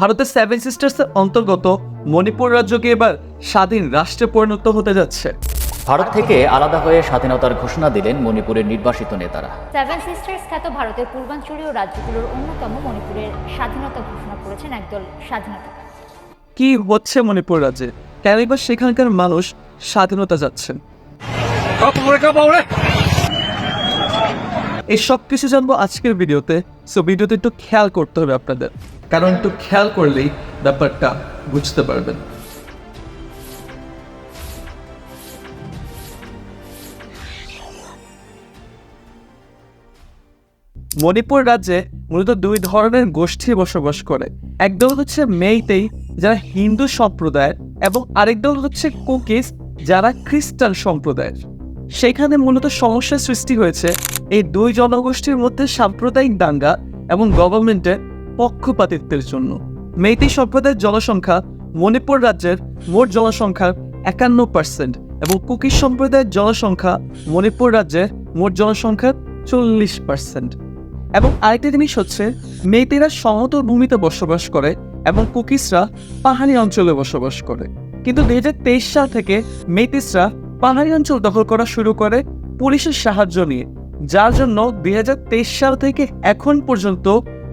ভারতের সেভেন সিস্টার্সের অন্তর্গত মণিপুর রাজ্যকে এবার স্বাধীন রাষ্ট্রে পরিণত হতে যাচ্ছে। ভারত থেকে আলাদা হয়ে স্বাধীনতার ঘোষণা দিলেন মণিপুরের নির্বাসিত নেতারা। সেভেন সিস্টার্স খ্যাত ভারতের পূর্বাঞ্চলীয় রাজ্যগুলোর অন্যতম মণিপুরের স্বাধীনতা ঘোষণা করেছেন একদল স্বাধীনতা। কি হচ্ছে মণিপুর রাজ্যে? কেন এবার সেখানকার মানুষ স্বাধীনতা যাচ্ছেন? এই সব কিছু জানব আজকের ভিডিওতে। সো ভিডিওতে একটু খেয়াল করতে হবে আপনাদের। কারণ একটু খেয়াল করলেই ব্যাপারটা বুঝতে পারবেন। মণিপুর রাজ্যে মূলত দুই ধরনের গোষ্ঠী বসবাস করে। একদল হচ্ছে মেইতেই, যারা হিন্দু সম্প্রদায়ের, এবং আরেক দল হচ্ছে কুকিস যারা খ্রিস্টান সম্প্রদায়ের। সেখানে মূলত সমস্যার সৃষ্টি হয়েছে। এই দুই জনগোষ্ঠীর মধ্যে সাম্প্রদায়িক দাঙ্গা এবং গভর্নমেন্টের পক্ষপাতিত্বের জন্য। মেইতেই সম্প্রদায়ের জনসংখ্যা মণিপুর রাজ্যের মোট জনসংখ্যার একান্ন পার্সেন্ট এবং কুকিস সম্প্রদায়ের জনসংখ্যা মণিপুর রাজ্যের মোট জনসংখ্যার চল্লিশ পার্সেন্ট এবং আরেকটা জিনিস হচ্ছে মেয়েতেরা সমতল ভূমিতে বসবাস করে এবং কুকিসরা পাহাড়ি অঞ্চলে বসবাস করে। কিন্তু দুই হাজার তেইশ সাল থেকে মেতিসরা পাহাড়ি অঞ্চল দখল করা শুরু করে পুলিশের সাহায্য নিয়ে, যার জন্য দুই হাজার তেইশ সাল থেকে এখন পর্যন্ত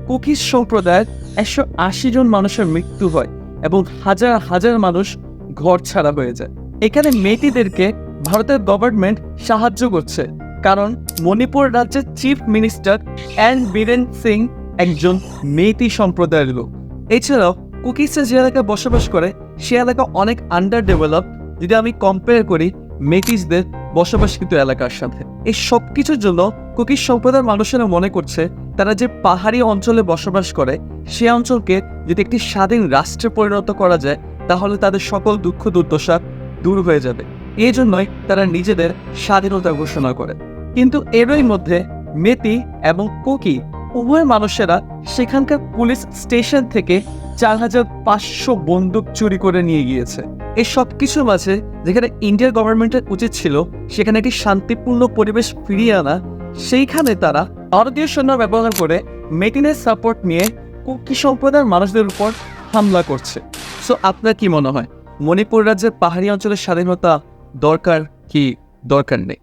কুকিস সম্প্রদায়ের একশো আশি জন মানুষের মৃত্যু হয় এবং হাজার হাজার মানুষ ঘর ছাড়া হয়ে যায়। এখানে মেয়েটিদেরকে ভারতের গভর্নমেন্ট সাহায্য করছে, কারণ মণিপুর রাজ্যের chief minister N Biren Singh একজন মেয়েটি সম্প্রদায়ের লোক। এছাড়াও কুকিসরা যে এলাকায় বসবাস করে, সে এলাকা অনেক আন্ডার ডেভেলপ যদি আমি কম্পেয়ার করি মেটিসদের বসবাসকৃত এলাকার সাথে। এই সব কিছুর জন্য কুকিস সম্প্রদায়ের মানুষেরা মনে করছে, তারা যে পাহাড়ি অঞ্চলে বসবাস করে, সে অঞ্চলকে যদি একটি স্বাধীন রাষ্ট্রে পরিণত করা যায়, তাহলে তাদের সকল দুঃখ দুর্দশা দূর হয়ে যাবে। এই জন্যই তারা নিজেদের স্বাধীনতা ঘোষণা করে। কিন্তু এরই মধ্যে মেতি এবং কুকি উভয় মানুষেরা সেখানকার পুলিশ স্টেশন থেকে চার হাজার পাঁচশো বন্দুক চুরি করে নিয়ে গিয়েছে। এই সব কিছুর মাঝে যেখানে ইন্ডিয়ার গভর্নমেন্টের উচিত ছিল সেখানে একটি শান্তিপূর্ণ পরিবেশ ফিরিয়ে আনা, সেইখানে তারা ভারতীয় সৈন্য ব্যবহার করে মেটিনের সাপোর্ট নিয়ে কুকি সম্প্রদায়ের মানুষদের উপর হামলা করছে। সো আপনার কি মনে হয়? মণিপুর রাজ্যের পাহাড়ি অঞ্চলের স্বাধীনতা দরকার কি দরকার নেই?